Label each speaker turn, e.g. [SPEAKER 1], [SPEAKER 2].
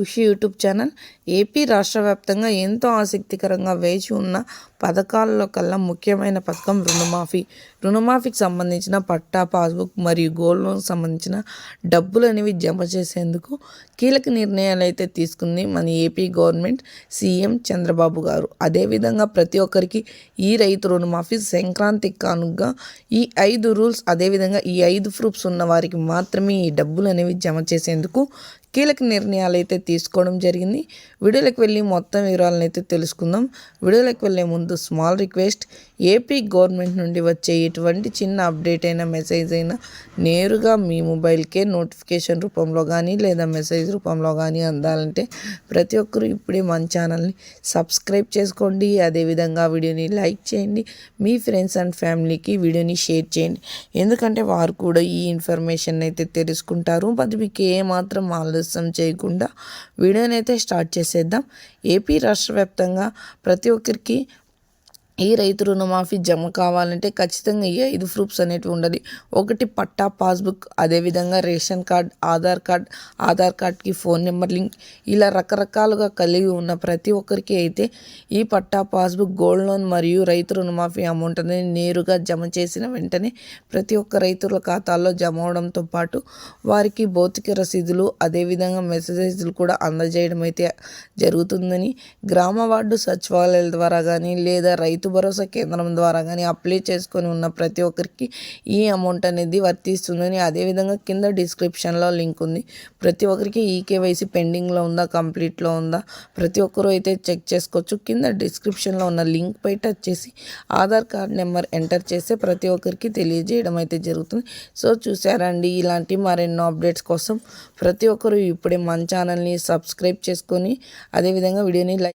[SPEAKER 1] Khushi YouTube channel AP రాష్ట్ర వ్యాప్తంగా ఎంతో ఆసక్తికరంగా వేచి ఉన్న పథకాల్లో కల్లా ముఖ్యమైన పథకం రుణమాఫీ. రుణమాఫీకి సంబంధించిన పట్టా పాస్బుక్ మరియు గోల్డ్ లోన్కి సంబంధించిన డబ్బులు అనేవి జమ చేసేందుకు కీలక నిర్ణయాలు అయితే తీసుకుంది మన ఏపీ గవర్నమెంట్ సీఎం చంద్రబాబు గారు. అదేవిధంగా ప్రతి ఒక్కరికి ఈ రైతు రుణమాఫీ సంక్రాంతి కానుగా ఈ ఐదు రూల్స్ అదేవిధంగా ఈ ఐదు ప్రూఫ్స్ ఉన్న వారికి మాత్రమే ఈ డబ్బులు అనేవి జమ చేసేందుకు కీలక నిర్ణయాలు అయితే తీసుకోవడం జరిగింది. వీడియోలోకి వెళ్ళి మొత్తం వివరాలను అయితే తెలుసుకుందాం. వీడియోలోకి వెళ్ళే ముందు స్మాల్ రిక్వెస్ట్ ఏపీ గవర్నమెంట్ నుండి వచ్చే ఎటువంటి చిన్న అప్డేట్ అయినా మెసేజ్ అయినా నేరుగా మీ మొబైల్కే నోటిఫికేషన్ రూపంలో కానీ లేదా మెసేజ్ రూపంలో కానీ అందాలంటే ప్రతి ఒక్కరూ ఇప్పుడే మన ఛానల్ని సబ్స్క్రైబ్ చేసుకోండి. అదేవిధంగా వీడియోని లైక్ చేయండి. మీ ఫ్రెండ్స్ అండ్ ఫ్యామిలీకి వీడియోని షేర్ చేయండి. ఎందుకంటే వారు కూడా ఈ ఇన్ఫర్మేషన్ అయితే తెలుసుకుంటారు. మరి మీకు ఏమాత్రం ఆలస్యం చేయకుండా వీడియోనైతే స్టార్ట్ చేసేద్దాం. ఏపీ రాష్ట్ర వ్యాప్తంగా ప్రతి ఒక్కరికి ఈ రైతు రుణమాఫీ జమ కావాలంటే ఖచ్చితంగా ఈ ఐదు ప్రూఫ్స్ అనేటివి ఉండాలి. ఒకటి పట్టా పాస్బుక్ అదేవిధంగా ration card Aadhaar card Aadhaar కార్డ్కి ఫోన్ నెంబర్ లింక్. ఇలా రకరకాలుగా కలిగి ఉన్న ప్రతి ఒక్కరికి అయితే ఈ పట్టా పాస్బుక్ గోల్డ్ లోన్ మరియు రైతు రుణమాఫీ అమౌంట్ అనేది నేరుగా జమ చేసిన వెంటనే ప్రతి ఒక్క రైతుల ఖాతాల్లో జమ అవడంతో పాటు వారికి భౌతిక రసీదులు అదేవిధంగా మెసేజెస్లు కూడా అందజేయడం అయితే జరుగుతుందని గ్రామ వార్డు సచివాలయాల ద్వారా కానీ లేదా రైతు రైతు భరోసా కేంద్రం ద్వారా కానీ అప్లై చేసుకొని ఉన్న ప్రతి ఒక్కరికి ఈ అమౌంట్ అనేది వర్తిస్తుందని అదేవిధంగా కింద డిస్క్రిప్షన్లో లింక్ ఉంది. ప్రతి ఒక్కరికి ఈ కేవైసీ పెండింగ్లో ఉందా కంప్లీట్లో ఉందా ప్రతి ఒక్కరూ అయితే చెక్ చేసుకోవచ్చు. కింద డిస్క్రిప్షన్లో ఉన్న లింక్ పై టచ్ చేసి ఆధార్ కార్డ్ నెంబర్ ఎంటర్ చేస్తే ప్రతి ఒక్కరికి తెలియజేయడం అయితే జరుగుతుంది. సో చూసారండి ఇలాంటి మరెన్నో అప్డేట్స్ కోసం ప్రతి ఒక్కరు ఇప్పుడే మన ఛానల్ని సబ్స్క్రైబ్ చేసుకొని అదేవిధంగా వీడియోని లైక్